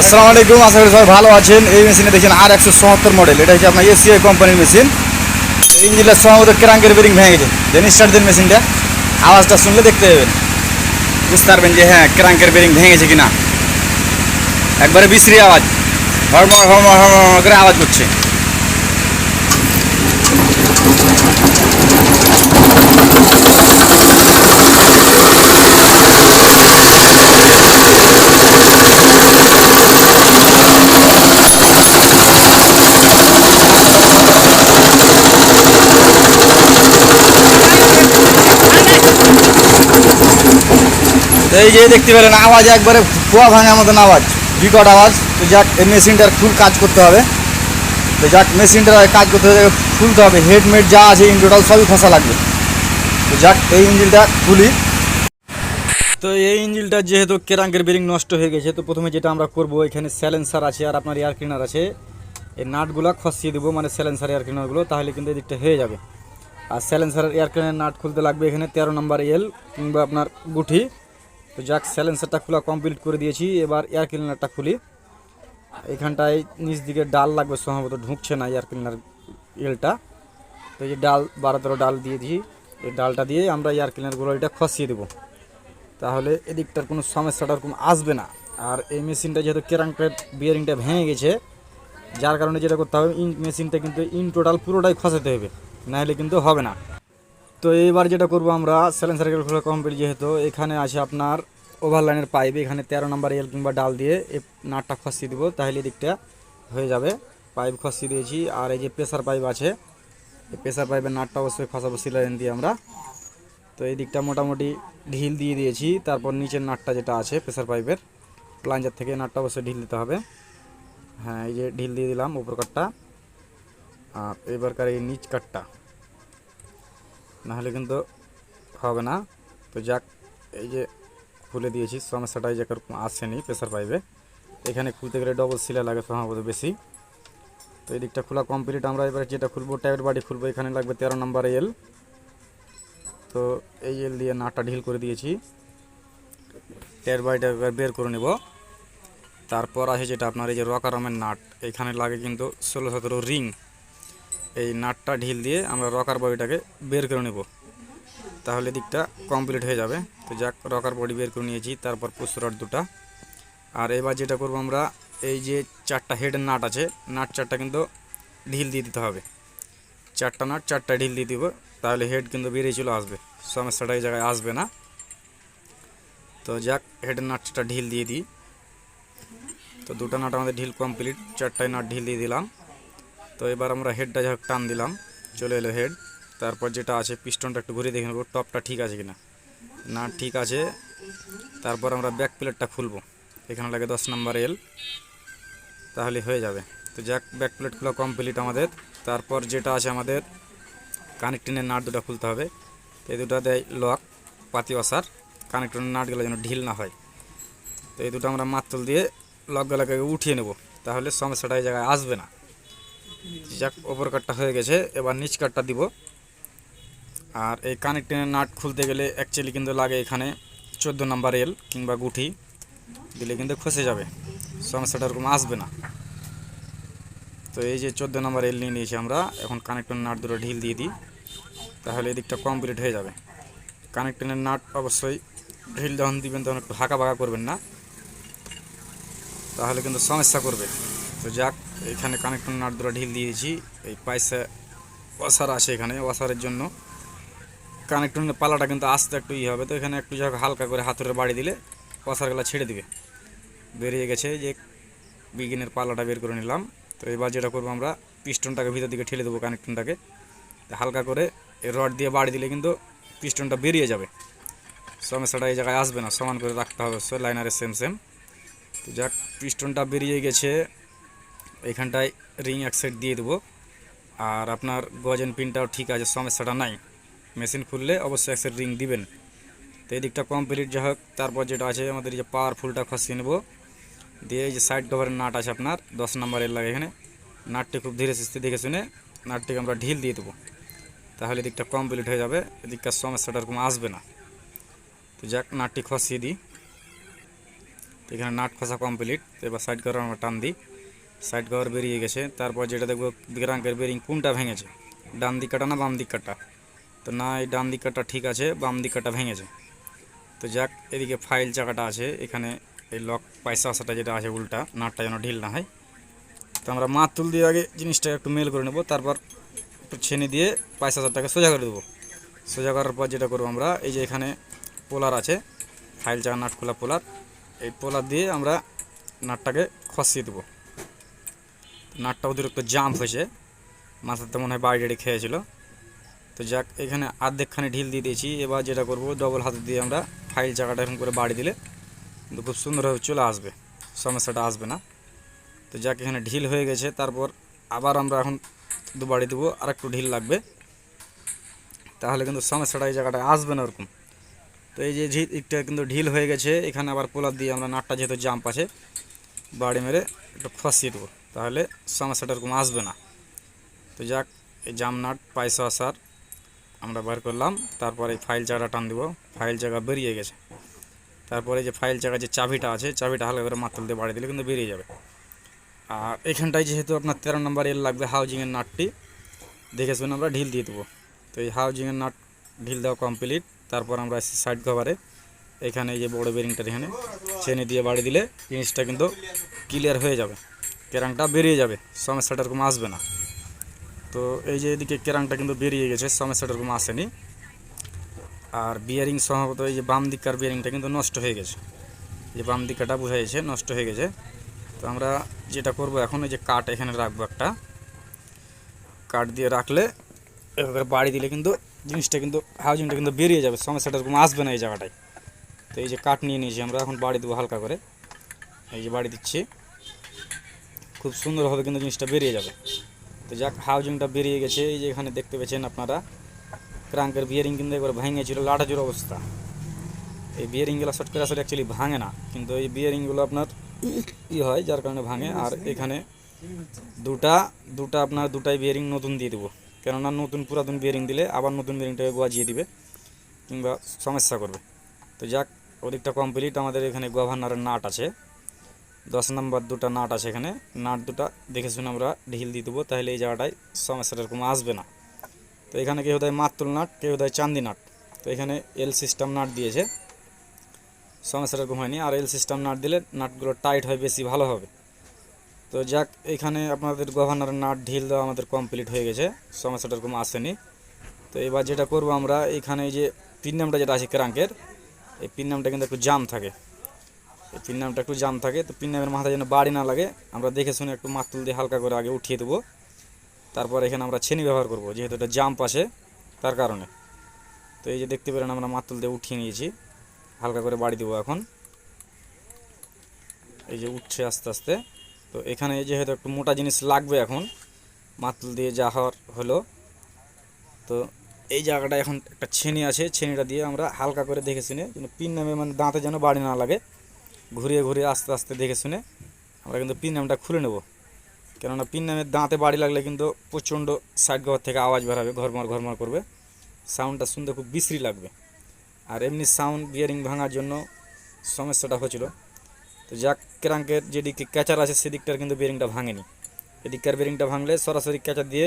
আসসালামু আলাইকুম, আশা করি সবাই ভালো আছেন। এই মেশিনে দেখছেন আর একশো সত্তর মডেল এটা হচ্ছে আপনার এসিআই কোম্পানির মেশিন। ইঞ্জিনটা সম্ভবত ক্রাঙ্কের বেরিং ভেঙে গেছে। দেন স্টার্ট দেন মেশিনটা। আওয়াজটা শুনলে দেখতে পাবেন। বুঝতে পারবেন যে হ্যাঁ ক্রাঙ্কের বেরিং ভেঙেছে কিনা। একবারে বিশ্রী আওয়াজ। হরমর হরমর হরমর করে আওয়াজ করছে। এই যে দেখতে পেলেন, আওয়াজ একবারে কুয়া ভাঙার মতন আওয়াজ। বিকট আওয়াজ। তো যাক, এই মেশিনটার ফুল কাজ করতে হবে। তো যাক, মেশিনটার কাজ করতে হবে, খুলতে হবে। হেডমেট যা আছে টোটাল সবই খসা লাগবে। তো যাক, এই ইঞ্জিনটা খুলি। তো এই ইঞ্জিনটা যেহেতু কেরাঙ্কের বেরিং নষ্ট হয়ে গেছে, তো প্রথমে যেটা আমরা করব, এখানে স্যালেন্সার আছে আর আপনার এয়ার ক্লিনার আছে। এই নাটগুলো খসিয়ে দেবো মানে স্যালেন্সার এয়ার ক্লিনারগুলো তাহলে কিন্তু এদিকটা হয়ে যাবে। আর স্যালেন্সারের এয়ার ক্লিনার নাট খুলতে লাগবে এখানে তেরো নম্বর এল কিংবা আপনার গুঠি তো যাক স্যালেন্সারটা খোলা কমপ্লিট করে দিয়েছি। এবার এয়ার ক্লিনারটা খুলি। এখানটায় নিচ দিকে ডাল লাগবে, সম্ভবত ঢুকছে না এয়ার ক্লিনার এলটা তো এই ডাল, বারো তেরো ডাল দিয়ে দিই এই ডালটা দিয়ে আমরা এয়ার ক্লিনারগুলো এটা খসিয়ে দেবো। তাহলে এদিকটার কোনো সমস্যাটা ওরকম আসবে না। আর এই মেশিনটা যেহেতু কেরাঙ্কের বিয়ারিংটা ভেঙে গেছে, যার কারণে যেটা করতে হবে ইন মেশিনটা কিন্তু ইন টোটাল পুরোটাই খসাতে হবে। নাহলে কিন্তু হবে না। তো এইবার যেটা করব আমরা সেলেন সার্কেল খোলা কমপ্লিট যেহেতু, এখানে আছে আপনার ওভারলাইনের পাইপ এখানে তেরো নাম্বার এল কিংবা ডাল দিয়ে এই নাটটা খসিয়ে দিব, তাহলে এদিকটা হয়ে যাবে। পাইপ খসিয়ে দিয়েছি, আর এই যে প্রেসার পাইপ আছে, এই প্রেসার পাইপের নাটটা অবশ্যই খসাবো সিলাইন দিয়ে আমরা। তো এই দিকটা মোটামুটি ঢিল দিয়ে দিয়েছি, তারপর নিচের নাটটা যেটা আছে প্রেসার পাইপের প্লাঞ্জার থেকে নাটটা অবশ্যই ঢিল দিতে হবে। হ্যাঁ এই যে ঢিল দিয়ে দিলাম উপর কাটটা, আর এবারকার এই নিচ কাটটা। নাহলে কিন্তু হবে না। তো যাক, এই যে খুলে দিয়েছি সমস্যাটাই এই যে এরকম আসেনি প্রেসার পাইপে। এখানে খুলতে গেলে ডবল সিলা লাগে সম্ভবত বেশি। তো এই দিকটা খোলা কমপ্লিট আমরা এবার যেটা খুলবো, টায়ার বাড়ি খুলবো, এখানে লাগবে তেরো নম্বর এল তো এই এল দিয়ে নাটটা ঢিল করে দিয়েছি। টায়ার বাড়িটা এবার বের করে নেব। তারপর আছে যেটা আপনার এই যে রকারমের নাট, এখানে লাগে কিন্তু ষোলো সতেরো রিং। এই নাটটা ঢিল দিয়ে আমরা রকার বডিটাকে বের করে নেব। তাহলে দিকটা কমপ্লিট হয়ে যাবে। তো যাক রকার বডি বের করে নিয়েছি, তারপর পুষরট দুটা। আর এবার যেটা করব আমরা, এই যে চারটা হেডের নাট আছে, নাট চারটা কিন্তু ঢিল দিয়ে দিতে হবে। চারটা নাট, চারটা ঢিল দিয়ে দিব, তাহলে হেড কিন্তু বেরিয়ে চলে আসবে। সমস্যাটা এই জায়গায় আসবে না। তো যাক হেডের নাটটা ঢিল দিয়ে দিই। তো দুটো নাট আমাদের ঢিল কমপ্লিট চারটায় নাট ঢিল দিয়ে দিলাম। তো এবার আমরা হেডটা যা হোক টান দিলাম, চলে এলো হেড তারপর যেটা আছে পিস্টনটা একটু ঘুরে দেখে নেব টপটা ঠিক আছে কিনা। না, ঠিক আছে। তারপর আমরা ব্যাক প্লেটটা খুলবো। এখানে লাগে দশ নাম্বার এল তাহলে হয়ে যাবে। তো যাক ব্যাক প্লেট খোলা কমপ্লিট আমাদের। তারপর যেটা আছে আমাদের কানেক্টিনের নাট দুটো খুলতে হবে। এই দুটো দেয় লক পাতি ওয়াসার কানেক্টরের নাটগুলো যেন ঢিল না হয়। তো এই দুটো আমরা মাত্তল দিয়ে লকগুলোকে উঠিয়ে নেব। তাহলে সমস্যাটা এই জায়গায় আসবে না। যাক, ওপর কাটটা হয়ে গেছে, এবার নিচ কাটটা দিব। আর এই কানেক্টিংয়ের নাট খুলতে গেলে অ্যাকচুয়ালি কিন্তু লাগে এখানে চোদ্দ নাম্বার এল কিংবা গুঠি দিলে কিন্তু খসে যাবে, সমস্যাটা ওরকম আসবে না। তো এই যে চোদ্দ নাম্বার এল নিয়ে নিয়েছি আমরা, এখন কানেক্টর নাট দুটো ঢিল দিয়ে দিই, তাহলে এদিকটা কমপ্লিট হয়ে যাবে। কানেক্টরের নাট অবশ্যই ঢিল যখন দিবেন তখন একটু হাঁকা বাঁকা করবেন না, তাহলে কিন্তু সমস্যা করবে। তো যাক, এখানে কানেক্টর নাট দুটো ঢিল দিয়েছি। এই পাইসা ওয়াসার আছে এখানে, ওয়াসারের জন্য। কানেক্টরের পালাটা কিন্তু আসতে একটু ই হবে, তো এখানে একটু যাক হালকা করে হাতুড়ে বাড়ি দিলে ওয়াসারগুলো ছেড়ে দিবে। বেরিয়ে গেছে, যে বিগিনের পালাটা বের করে নিলাম। তো এবার যেটা করব আমরা, পিস্টনটাকে ভিতর দিকে ঠেলে দেবো কানেক্টনটাকে। হালকা করে রড দিয়ে বাড়ি দিলে কিন্তু পিস্টনটা বেরিয়ে যাবে। সমস্যাটা এই জায়গায় আসবে না, সমান করে রাখতে হবে লাইনারের সেম সেম তো যাক, পিস্টনটা বেরিয়ে গেছে। এইখানটায় রিং এক সাইড দিয়ে দেবো। আর আপনার গজেন পিনটাও ঠিক আছে, সমস্যাটা নাই। মেশিন খুললে অবশ্যই এক রিং দিবেন। তো এই দিকটা কমপ্লিট যা হোক, তারপর যেটা আছে, আমাদের যে পাওয়ারফুলটা খসিয়ে নেব। দিয়ে এই যে সাইড কভারের নাট আছে আপনার, দশ নম্বরের লাগে এখানে। নাটটি খুব ধীরে সুস্থে দেখে শুনে নাটটিকে আমরা ঢিল দিয়ে দেবো। তাহলে এদিকটা কমপ্লিট হয়ে যাবে, এদিককার সমস্যাটা এরকম আসবে না। তো যাক, নাটটি খসিয়ে দিই। তো এখানে নাট খসা কমপ্লিট এবার সাইড কভার আমরা টান দিই। সাইড কভার বেরিয়ে গেছে। তারপর যেটা দেখব ক্রাঙ্কের বেরিং কোনটা ভেঙেছে। ডান দিক কাটা না বাম দিক কাটা তো না, এই ডান দিক কাটা ঠিক আছে, বাম দিক কাটা ভেঙেছে। তো যাক, এদিকে ফাইল চাকাটা আছে, এখানে এই লক পয়সা আসাটা যেটা আছে, উল্টা নাটটা যেন ঢিল না হয়। তো আমরা মাছ তুল দিয়ে আগে জিনিসটা একটু মেল করে নেব, তারপর ছেনে দিয়ে পয়সা আসারটাকে সোজা করে দেবো। সোজা করার পর যেটা করব আমরা, এই যে এখানে পোলার আছে ফাইল চাকা নাট খোলা পোলার, এই পোলার দিয়ে আমরা নাটটাকে খসিয়ে দেবো। নাটটা অতিরিক্ত জাম্প হয়েছে। মাথাতে মনে হয় বাইরে খেয়েছিল। তো যাক, এখানে আর্ধেকখানে ঢিল দিয়ে দিয়েছি। এবার যেটা করব ডবল হাতে দিয়ে আমরা ফাইল চাকাটা এরকম করে বাড়ি দিলে কিন্তু খুব সুন্দরভাবে চলে আসবে। সমস্যাটা আসবে না। তো যাক, এখানে ঢিল হয়ে গেছে। তারপর আবার আমরা এখন দু বাড়ি দেবো। আর একটু ঢিল লাগবে। তাহলে কিন্তু সমস্যাটা এই জায়গাটায় আসবে না ওরকম। তো এই যে একটা কিন্তু ঢিল হয়ে গেছে। এখানে আবার পোলার দিয়ে আমরা নাটটা যেহেতু জাম্প আছে, বাড়ি মেরে একটু ফসিয়ে দেবো। তাহলে সমস্যাটা এরকম আসবে না। তো যাক, এই জামনাট নাট পয়সা আসার আমরা বার করলাম, তারপরে এই ফাইল চাকাটা টান দিব, ফাইল চাকা বেরিয়ে গেছে। তারপরে যে ফাইল চাকা যে চাবিটা আছে, চাবিটা হালকা করে মাথাল দিয়ে বাড়ি দিলে কিন্তু বেরিয়ে যাবে। আর এখানটায় যেহেতু আপনার তেরো নম্বর এল লাগবে হাউজিংয়ের নাটটি, দেখে শুনে আমরা ঢিল দিয়ে দেবো। তো এই হাউজিংয়ের নাট, ঢিল দেওয়া কমপ্লিট, তারপর আমরা এসে সাইড কভারে। এখানে এই যে বড় বেরিংটার এখানে চেনে দিয়ে বাড়ি দিলে জিনিসটা কিন্তু ক্লিয়ার হয়ে যাবে। কেরাংটা বেরিয়ে যাবে সমস্যাটা এরকম আসবে না। তো এই যে এদিকে কেরাংটা কিন্তু বেরিয়ে গেছে সমস্যাটা এরকম আসেনি। আর বিয়ারিং সম্ভবত এই যে বাম দিককার বিয়ারিংটা কিন্তু নষ্ট হয়ে গেছে। যে বাম দিকটা বোঝা যাচ্ছে নষ্ট হয়ে গেছে। তো আমরা যেটা করব এখন, এই যে কাঠ এখানে রাখব একটা। কাঠ দিয়ে রাখলে এভাবে বাড়ি দিলে কিন্তু জিনিসটা কিন্তু হাউজিংটা কিন্তু বেরিয়ে যাবে সমস্যাটা এরকম আসবে না এই জায়গাটায়। তো এই যে কাঠ নিয়ে নিয়েছি আমরা, এখন বাড়ি দেবো হালকা করে। এই যে বাড়ি দিচ্ছি। খুব সুন্দরভাবে কিন্তু জিনিসটা বেরিয়ে যাবে। তো যাক হাউজিংটা বেরিয়ে গেছে। এই যে এখানে দেখতে পেয়েছেন আপনারা ক্রাঙ্কের বিয়ারিং কিন্তু একবার ভেঙেছিল, লাটাজুর অবস্থা। এই বিয়ারিংগুলো শর্ট করে আসলে অ্যাকচুয়ালি ভাঙে না, কিন্তু এই বিয়ারিংগুলো আপনার ই হয়, যার কারণে ভাঙে। আর এখানে দুটা দুটা আপনার দুটাই বিয়ারিং নতুন দিয়ে দেবো। কেননা নতুন পুরাতন বিয়ারিং দিলে আবার নতুন বিয়ারিংটাকে গজিয়ে দিবে, কিংবা সমস্যা করবে। তো যাক, ওদিকটা কমপ্লিট আমাদের এখানে গভর্নরের নাট আছে। দশ নম্বর দুটো নাট আছে এখানে। নাট দুটা দেখে শুনে আমরা ঢিল দিয়ে দেবো, তাহলে এই জায়গাটায় সমস্যাটা এরকম আসবে না। তো এখানে কেউ দেয় মাতুল নাট, কেউ দেয় চান্দি নাট। তো এখানে এল সিস্টেম নাট দিয়েছে। সমস্যাটা এরকম হয়নি। আর এল সিস্টেম নাট দিলে নাটগুলো টাইট হয়, বেশি ভালো হবে। তো যাক, এখানে আপনাদের গভর্নরের নাট ঢিল দেওয়া আমাদের কমপ্লিট হয়ে গেছে। সমস্যাটা এরকম আসেনি। তো এবার যেটা করব আমরা, এখানে যে পিন নামটা যেটা আছে ক্রাঙ্কের এই পিন নামটা কিন্তু একটু জাম থাকে। পিন নামটা একটু জাম থাকে, তো পিন নামের মাথায় যেন বাড়ি না লাগে, আমরা দেখে শুনে একটু মাতুল দিয়ে হালকা করে আগে উঠিয়ে দেবো। তারপর এখানে আমরা ছেনি ব্যবহার করব, যেহেতু এটা জাম্প আছে তার কারণে। তো এই যে দেখতে পেলেন আমরা মাতুল দিয়ে উঠিয়ে নিয়েছি, হালকা করে বাড়ি দেবো এখন। এই যে উঠছে আস্তে আস্তে, তো এখানে যেহেতু একটু মোটা জিনিস লাগবে এখন, মাতুল দিয়ে যা হওয়ার হলো। তো এই জায়গাটা এখন একটা ছেনি আছে, ছেনিটা দিয়ে আমরা হালকা করে দেখে শুনে পিন নামে মানে দাঁতে যেন বাড়ি না লাগে। ঘুরিয়ে ঘুরিয়ে আস্তে আস্তে দেখে শুনে আমরা কিন্তু পিন নামটা খুলে নেব। কেননা পিন নামের দাঁতে বাড়ি লাগলে কিন্তু প্রচণ্ড সাইড ঘর থেকে আওয়াজ বেরাবে ঘরমার ঘরমার করবে। সাউন্ডটা শুনতে খুব বিশ্রী লাগবে। আর এমনি সাউন্ড বিয়ারিং ভাঙার জন্য সমস্যাটা হয়েছিল তো যাক ক্রাঙ্কের যেদিকে ক্যাচার আছে সেদিকটার কিন্তু বিয়ারিংটা ভাঙেনি। এদিককার বিয়ারিংটা ভাঙলে সরাসরি ক্যাচার দিয়ে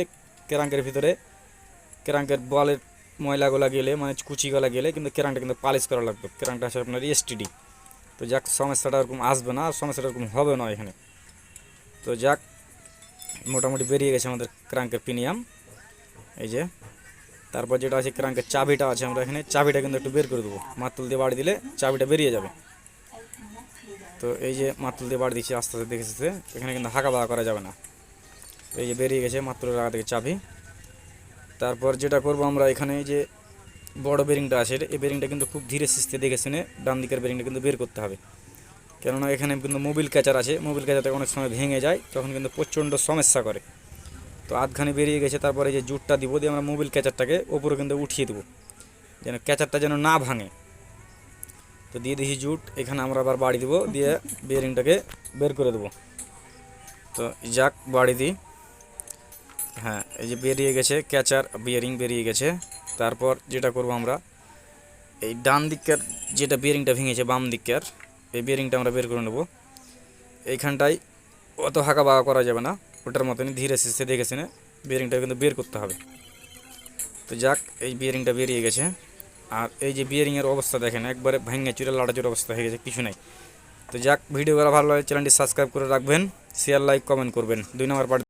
ক্রাঙ্কের ভিতরে ক্রাঙ্কের বলের ময়লাগুলা গেলে মানে কুচিগুলা গেলে কিন্তু ক্রাঙ্কটা কিন্তু পালিশ করা লাগবে ক্রাঙ্কটা আছে আপনার এসটিডি তো যাক, সমস্যাটা এরকম আসবে না, আর সমস্যাটা এরকম হবে না এখানে। তো যাক, মোটামুটি বেরিয়ে গেছে আমাদের ক্রাঙ্কের প্রিমিয়াম এই যে, তারপর যেটা আছে ক্রাঙ্কের চাবিটা আছে আমরা এখানে, চাবিটা কিন্তু একটু বের করে দেবো। মাতুল দিয়ে বাড়ি দিলে চাবিটা বেরিয়ে যাবে। তো এই যে মাতুল দিয়ে বাড়ি দিচ্ছি আস্তে আস্তে দেখেছে এখানে কিন্তু হাঁকা বাঁকা করা যাবে না। এই যে বেরিয়ে গেছে মাতুলের আগা থেকে চাবি। তারপর যেটা করব আমরা এখানে যে বড় বেরিংটা আছে, এই বেরিংটা কিন্তু খুব ধীরে সিস্তে দেখে শুনে ডান দিকের বেরিংটা কিন্তু বের করতে হবে। কেননা এখানে কিন্তু মোবিল ক্যাচার আছে মোবিল ক্যাচারটা অনেক সময় ভেঙে যায়, তখন কিন্তু প্রচণ্ড সমস্যা করে। তো আধখানে বেরিয়ে গেছে, তারপরে যে জুটটা দিব দিয়ে আমরা মোবিল ক্যাচারটাকে ওপরে কিন্তু উঠিয়ে দেবো, যেন ক্যাচারটা যেন না ভাঙে। তো দিয়ে দিয়েছি জুট, এখানে আমরা আবার বাড়ি দিব, দিয়ে বিয়ারিংটাকে বের করে দেবো। তো যাক, বাড়ি দিই। হ্যাঁ এই যে বেরিয়ে গেছে ক্যাচার বিয়ারিং বেরিয়ে গেছে। তারপর যেটা করব আমরা, এই ডান দিকের যেটা বিয়ারিংটা ভেঙেছে, বাম দিকের, এই বিয়ারিংটা আমরা বের করে নেব। এইখানটায় অত হাঁকা বাঁকা করা যাবে না, ওটার মতনই ধীরে সুস্থে দেখেছে না বিয়ারিংটা কিন্তু বের করতে হবে। তো যাক, এই বিয়ারিংটা বেরিয়ে গেছে। আর এই যে বিয়ারিংয়ের অবস্থা দেখেন, একবারে ভেঙে চুরে লাড়াচুর অবস্থা হয়ে গেছে, কিছু নাই। তো যাক ভিডিওগুলো ভালো লাগে চ্যানেলটি সাবস্ক্রাইব করে রাখবেন শেয়ার লাইক কমেন্ট করবেন। দুই নম্বর পার্ট